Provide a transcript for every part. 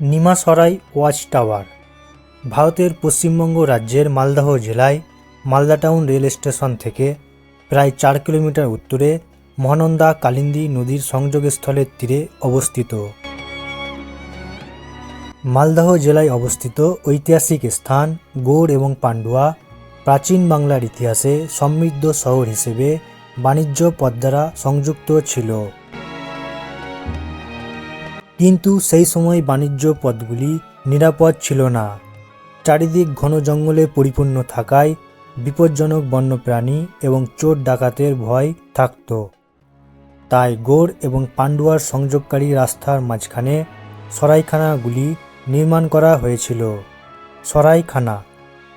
নিমাসরাই watch tower. ভারতের পশ্চিমবঙ্গ রাজ্যের মালদহ জেলায় মালদা টাউন রেল স্টেশন থেকে প্রায় চার কিলোমিটার উত্তরে মহানন্দা কালিন্দী নদীর সংযোগস্থলের তীরে অবস্থিত। মালদহ জেলায় অবস্থিত ঐতিহাসিক স্থান গৌড় এবং পান্ডুয়া প্রাচীন বাংলার ইতিহাসে সমৃদ্ধ শহর হিসেবে বাণিজ্য পথ দ্বারা সংযুক্ত ছিল। কিন্তু সেই সময় বাণিজ্য পথগুলি নিরাপদ ছিল না। চারিদিক ঘন জঙ্গলে পরিপূর্ণ থাকায় বিপজ্জনক বন্যপ্রাণী এবং চোর ডাকাতের ভয় থাকত। তাই গোড় এবং পান্ডুয়ার সংযোগকারী রাস্তার মাঝখানে সরাইখানাগুলি নির্মাণ করা হয়েছিল। সরাইখানা,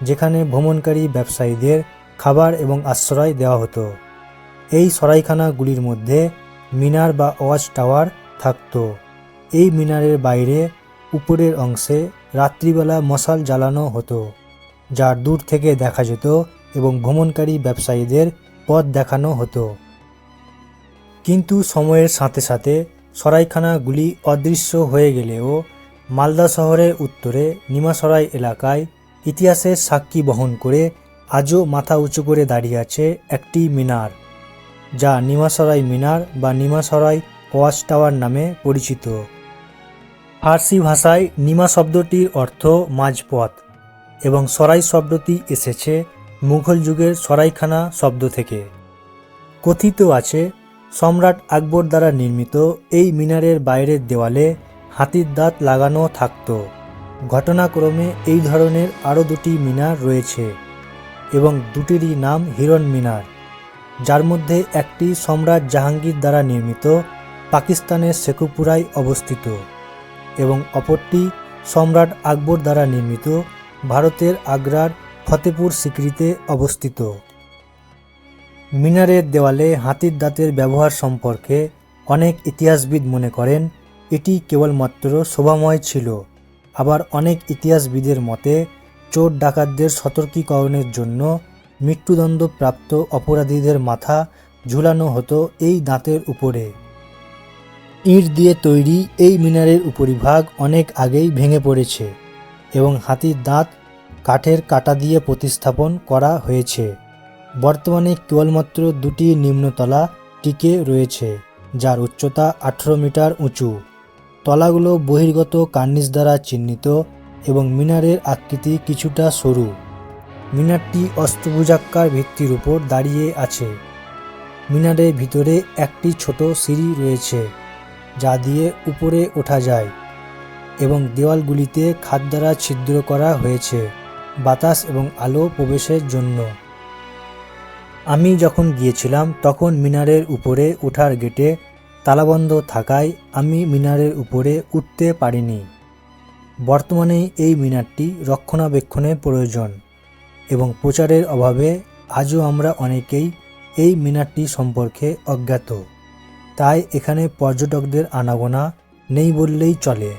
যেখানে ভ্রমণকারী ব্যবসায়ীদের খাবার এবং আশ্রয় দেওয়া হতো। এই সরাইখানাগুলির মধ্যে মিনার বা ওয়াচ টাওয়ার থাকতো। এই মিনারের বাইরে, উপরের অংশে রাত্রিবেলা মশাল জ্বালানো হতো যা দূর থেকে দেখা যেত এবং ভ্রমণকারী ব্যবসায়ীদের পথ দেখানো হতো। কিন্তু সময়ের সাথে সাথে সরাইখানাগুলি অদৃশ্য হয়ে গেলেও মালদা শহরের উত্তরে নিমাসরাই এলাকায় ইতিহাসের সাক্ষী বহন করে আজও মাথা উঁচু করে দাঁড়িয়ে আছে একটি মিনার, যা নিমাসরাই মিনার বা নিমাসরাই ওয়াচ টাওয়ার নামে পরিচিত। ফার্সি ভাষায় নিমা শব্দটির অর্থ মাঝপথ এবং সরাই শব্দটি এসেছে মুঘল যুগের সরাইখানা শব্দ থেকে। কথিত আছে, সম্রাট আকবর দ্বারা নির্মিত এই মিনারের বাইরের দেওয়ালে হাতির দাঁত লাগানো থাকত। ঘটনাক্রমে এই ধরনের আরও দুটি মিনার রয়েছে এবং দুটিরই নাম হিরণ মিনার, যার মধ্যে একটি সম্রাট জাহাঙ্গীর দ্বারা নির্মিত পাকিস্তানের শেখুপুরায় অবস্থিত। এবং অপরটি সম্রাট আকবর দ্বারা নির্মিত, ভারতের আগ্রার ফতেপুর সিকরিতে অবস্থিত। মিনারের দেওয়ালে হাতির দাঁতের ব্যবহার সম্পর্কে অনেক ইতিহাসবিদ মনে করেন, এটি কেবলমাত্র শোভাময় ছিল। আবার অনেক ইতিহাসবিদের মতে, চোর ডাকাতদের সতর্কীকরণের জন্য মৃত্যুদণ্ডপ্রাপ্ত অপরাধীদের মাথা ঝুলানো হতো এই দাঁতের উপরে। ইট দিয়ে তৈরি এই মিনারের উপরিভাগ অনেক আগেই ভেঙে পড়েছে এবং হাতির দাঁত কাঠের কাটা দিয়ে প্রতিস্থাপন করা হয়েছে। বর্তমানে কেবলমাত্র দুটি নিম্নতলা টিকে রয়েছে, যার উচ্চতা আঠেরো মিটার উঁচু। তলাগুলো বহির্গত কার্নিস দ্বারা চিহ্নিত এবং মিনারের আকৃতি কিছুটা সরু। মিনারটি অষ্টভুজাক্কার ভিত্তির উপর দাঁড়িয়ে আছে। মিনারের ভিতরে একটি ছোট সিঁড়ি রয়েছে। যা দিয়ে উপরে ওঠা যায় এবং দেওয়ালগুলিতে খাদ দ্বারা ছিদ্র করা হয়েছে বাতাস এবং আলো প্রবেশের জন্য। আমি যখন গিয়েছিলাম, তখন মিনারের উপরে ওঠার গেটে তালাবন্ধ থাকায় আমি মিনারের উপরে উঠতে পারিনি। বর্তমানে এই মিনারটি রক্ষণাবেক্ষণের প্রয়োজন এবং প্রচারের অভাবে আজও আমরা অনেকেই এই মিনারটি সম্পর্কে অজ্ঞাত। তাই এখানে পর্যটকদের আনাগোনা নেই বললেই চলে।